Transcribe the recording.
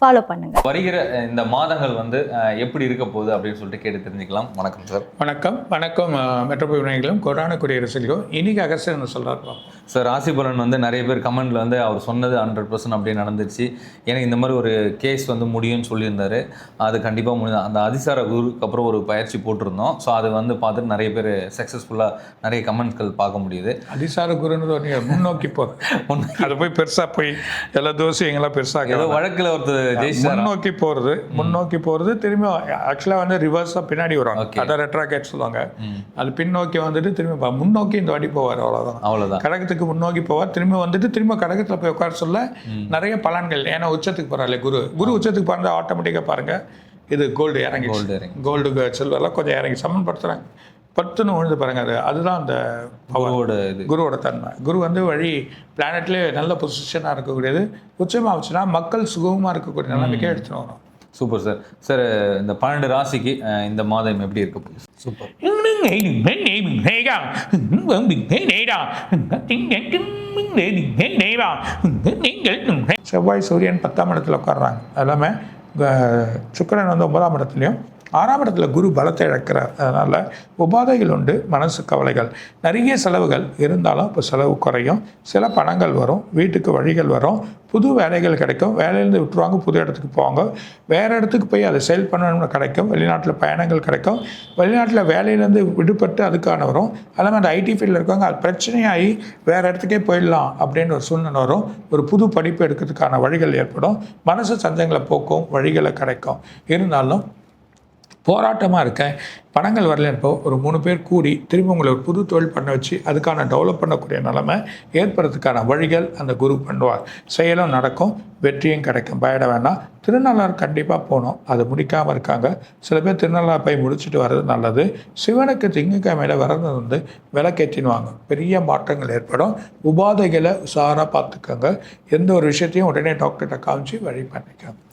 Follow பண்ணுங்கள் வருகிற இந்த மாதங்கள் வந்து எப்படி இருக்க போகுது அப்படின்னு சொல்லிட்டு கேட்டு தெரிஞ்சுக்கலாம். வணக்கம் சார். வணக்கம். வணக்கம் மெட்ரோபோல் விநாயகளும் கொரோனா குடியரசுகளும் இன்னைக்கு அகஸ்டர் சொல்கிறார் சார் ராசி பலன் வந்து நிறைய பேர் கமெண்ட்ல வந்து அவர் சொன்னது ஹண்ட்ரட் பர்சன்ட் அப்படியே நடந்துருச்சு எனக்கு இந்த மாதிரி ஒரு கேஸ் வந்து முடியும்னு சொல்லியிருந்தாரு. அது கண்டிப்பாக முடியும் அந்த அதிசார குருக்கு அப்புறம் ஒரு பயிற்சி போட்டிருந்தோம். ஸோ அது வந்து பார்த்துட்டு நிறைய பேர் சக்ஸஸ்ஃபுல்லாக நிறைய கமெண்ட்கள் பார்க்க முடியுது. அதிசார குருன்னு ஒரு நீங்க முன்னோக்கி போகிறது அது போய் பெருசா போய் எல்லா தோசையும் எங்கெல்லாம் ஏதோ பெருசாக வழக்கில் ஒருத்தர் முன்னோக்கி போகிறது முன்னோக்கி போகிறது திரும்பி ஆக்சுவலாக வந்து ரிவர்ஸாக பின்னாடி Okay. அதை ரெட்ராகேட் சொல்லுவாங்க. அது பின்னோக்கி வந்துட்டு திரும்பி முன்னோக்கி இந்த வாட்டி போவார் அவ்வளோதான் அவ்வளோதான் கடகத்துக்கு முன்னோக்கி போவார் திரும்பி வந்துட்டு திரும்ப கடகத்தில் போய் உட்கார சொல்ல நிறைய பலன்கள். ஏன்னா உச்சத்துக்கு போகிறாள் குரு. குரு உச்சத்துக்கு பாருங்க ஆட்டோமேட்டிக்காக பாருங்க. இது கோல்டு இறங்கி கோல்டு இறங்கி கோல்டு சில்வர்லாம் கொஞ்சம் இறங்கி சமன்படுத்துகிறாங்க பத்துன்னு விழுந்து பாருங்க அது அதுதான் அந்த குருவோட இது குருவோட தன்மை குரு வந்து வழி பிளானட்லேயே நல்ல பொசிஷனாக இருக்கக்கூடியது உச்சமாக வச்சுன்னா மக்கள் சுகமாக இருக்கக்கூடிய நிலைமைக்கே எடுத்துன்னு வரும் சூப்பர் சார் சார் இந்த பன்னெண்டு ராசிக்கு இந்த மாதம் எப்படி இருக்க போகுது சூப்பர் செவ்வாய் சூரியன் பத்தாம் இடத்துல உட்கார்றாங்க எல்லாமே சுக்கிரன் வந்து ஒன்பதாம் இடத்துலையும் ஆறாம் இடத்துல குரு பலத்தை இழக்கிறார். அதனால் உபாதைகள் உண்டு மனசு கவலைகள். நிறைய செலவுகள் இருந்தாலும் இப்போ செலவு குறையும். சில பணங்கள் வரும் வீட்டுக்கு வழிகள் வரும். புது வேலைகள் கிடைக்கும். வேலையிலேருந்து விட்டுருவாங்க புது இடத்துக்கு போவாங்க. வேறு இடத்துக்கு போய் அதை சேல் பண்ணணும்னு கிடைக்கும். வெளிநாட்டில் பயணங்கள் கிடைக்கும். வெளிநாட்டில் வேலையிலேருந்து விடுபட்டு அதுக்கான வரும். எல்லாமே அந்த ஐடி ஃபீல்டில் இருக்கவங்க அது பிரச்சனையாகி வேறு இடத்துக்கே போயிடலாம் அப்படின்னு ஒரு சூழ்நிலை வரும். ஒரு புது படிப்பு எடுக்கிறதுக்கான வழிகள் ஏற்படும். மனசு சந்தங்களை போக்கும் வழிகளை கிடைக்கும். இருந்தாலும் போராட்டமாக இருக்கேன். பணங்கள் வரலன்றப்போ ஒரு மூணு பேர் கூடி திரும்ப உங்களை ஒரு புது தொழில் பண்ண வச்சு அதுக்கான டெவலப் பண்ணக்கூடிய நிலமை ஏற்படுறதுக்கான வழிகள் அந்த குரு பண்ணுவார். செயலும் நடக்கும் வெற்றியும் கிடைக்கும். பயட வேண்டாம். திருநள்ளாறு கண்டிப்பாக போகணும். அது முடிக்காமல் இருக்காங்க. சில பேர் திருநள்ளாறு போய் முடிச்சுட்டு வர்றது நல்லது. சிவனுக்கு திங்கக்கிழமையில் வரது வந்து விளக்கேற்றினுவாங்க பெரிய மாற்றங்கள் ஏற்படும். உபாதைகளை உஷாராக பார்த்துக்கோங்க. எந்த ஒரு விஷயத்தையும் உடனே டாக்டர்கிட்ட காமிச்சு வழி பண்ணிக்கோங்க.